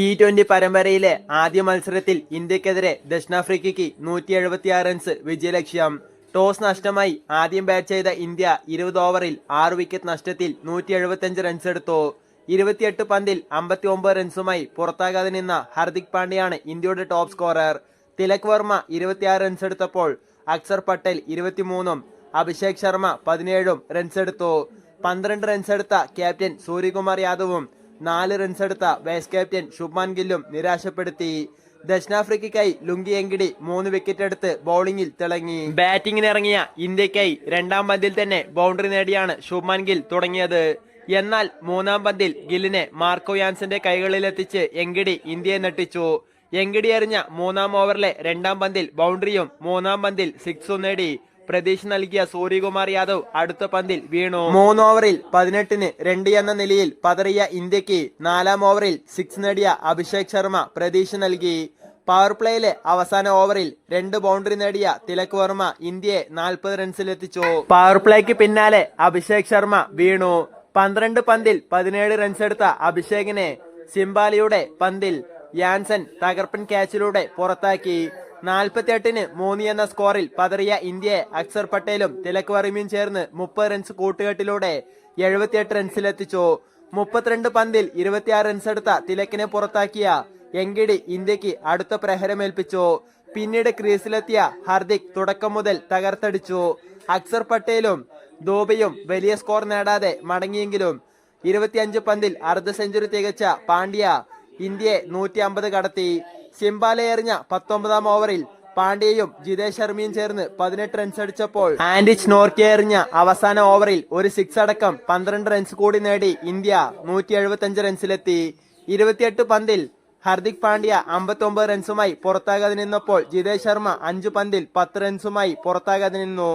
T twenty പരമ്പരയിലെ ആദ്യ മത്സരത്തിൽ ഇന്ത്യക്കെതിരെ ദക്ഷിണാഫ്രിക്കയ്ക്ക് നൂറ്റി എഴുപത്തിയാറ് റൺസ് വിജയലക്ഷ്യം. ടോസ് നഷ്ടമായി. ആദ്യം ബാറ്റ് ചെയ്ത ഇന്ത്യ ഇരുപത് ഓവറിൽ ആറ് വിക്കറ്റ് നഷ്ടത്തിൽ നൂറ്റി എഴുപത്തിയഞ്ച് റൺസ് എടുത്തു. ഇരുപത്തിയെട്ട് പന്തിൽ അമ്പത്തി ഒമ്പത് റൺസുമായി പുറത്താകാതെ നിന്ന ഹർദിക് പാണ്ഡ്യയാണ് ഇന്ത്യയുടെ ടോപ്പ് സ്കോറർ തിലക് വർമ്മ ഇരുപത്തിയാറ് റൺസ് എടുത്തപ്പോൾ അക്സർ പട്ടേൽ ഇരുപത്തിമൂന്നും അഭിഷേക് ശർമ്മ പതിനേഴും റൺസ് എടുത്തു. പന്ത്രണ്ട് റൺസ് എടുത്ത ക്യാപ്റ്റൻ സൂര്യകുമാർ യാദവും നാല് റൺസെടുത്ത വൈസ് ക്യാപ്റ്റൻ ശുഭ്മാൻ ഗില്ലും നിരാശപ്പെടുത്തി. ദക്ഷിണാഫ്രിക്കയ്ക്കായി ലുങ്കി എങ്കിടി മൂന്ന് വിക്കറ്റ് എടുത്ത് ബൗളിംഗിൽ തിളങ്ങി. ബാറ്റിംഗിന് ഇറങ്ങിയ ഇന്ത്യക്കായി രണ്ടാം പന്തിൽ തന്നെ ബൗണ്ടറി നേടിയാണ് ശുഭ്മാൻ ഗിൽ തുടങ്ങിയത്. എന്നാൽ മൂന്നാം പന്തിൽ ഗില്ലിനെ മാർക്കോ യാൻസന്റെ കൈകളിലെത്തിച്ച് എങ്കിടി ഇന്ത്യയെ നെട്ടിച്ചു എങ്കിടി എറിഞ്ഞ മൂന്നാം ഓവറിലെ രണ്ടാം പന്തിൽ ബൗണ്ടറിയും മൂന്നാം പന്തിൽ സിക്സും നേടി. പ്രതീക്ഷ നൽകിയ സൂര്യകുമാർ യാദവ് അടുത്ത പന്തിൽ വീണു. മൂന്ന് ഓവറിൽ പതിനെട്ടിന് രണ്ട് എന്ന നിലയിൽ പതറിയ ഇന്ത്യയ്ക്ക് നാലാം ഓവറിൽ സിക്സ് നേടിയ അഭിഷേക് ശർമ്മ പ്രതീക്ഷ നൽകി. പവർ പ്ലേയിലെ അവസാന ഓവറിൽ രണ്ട് ബൗണ്ടറി നേടിയ തിലക് വർമ്മ ഇന്ത്യയെ നാൽപ്പത് റൺസിലെത്തിച്ചു പവർ പ്ലേക്ക് പിന്നാലെ അഭിഷേക് ശർമ്മ വീണു. പന്ത്രണ്ട് പന്തിൽ പതിനേഴ് റൺസ് എടുത്ത അഭിഷേകിനെ സിംബാലിയുടെ പന്തിൽ യാൻസൻ തകർപ്പൻ ക്യാച്ചിലൂടെ പുറത്താക്കി. നാൽപ്പത്തിയെട്ടിന് മൂന്ന് എന്ന സ്കോറിൽ പതറിയ ഇന്ത്യയെ അക്സർ പട്ടേലും തിലക് വറിമിയും ചേർന്ന് മുപ്പത് റൺസ് കൂട്ടുകെട്ടിലൂടെ എഴുപത്തിയെട്ട് റൺസിലെത്തിച്ചു. മുപ്പത്തിരണ്ട് പന്തിൽ ഇരുപത്തിയാറ് റൺസ് എടുത്ത തിലക്കിനെ പുറത്താക്കിയ എങ്കിടി ഇന്ത്യയ്ക്ക് അടുത്ത പ്രഹരമേൽപ്പിച്ചു. പിന്നീട് ക്രീസിലെത്തിയ ഹർദിക് തുടക്കം മുതൽ തകർത്തടിച്ചു. അക്സർ പട്ടേലും ദോബയും വലിയ സ്കോർ നേടാതെ മടങ്ങിയെങ്കിലും ഇരുപത്തിയഞ്ച് പന്തിൽ അർദ്ധ സെഞ്ചുറി തികച്ച പാണ്ഡ്യ ഇന്ത്യയെ നൂറ്റി അമ്പത് കടത്തി. സിംബാലെ പത്തൊമ്പതാം ഓവറിൽ പാണ്ഡ്യയും ജിതേഷ് ശർമ്മയും ചേർന്ന് പതിനെട്ട് റൺസ് അടിച്ചപ്പോൾ ആൻഡിച്ച് നോർക്കെ എറിഞ്ഞ അവസാന ഓവറിൽ ഒരു സിക്സ് അടക്കം പന്ത്രണ്ട് റൺസ് കൂടി നേടി ഇന്ത്യ നൂറ്റി എഴുപത്തിയഞ്ച് റൺസിലെത്തി ഇരുപത്തിയെട്ട് പന്തിൽ ഹർദിക് പാണ്ഡ്യ അമ്പത്തി റൺസുമായി പുറത്താകാതെ നിന്നപ്പോൾ ജിതേഷ് ശർമ്മ അഞ്ചു പന്തിൽ പത്ത് റൺസുമായി പുറത്താകാതെ നിന്നു.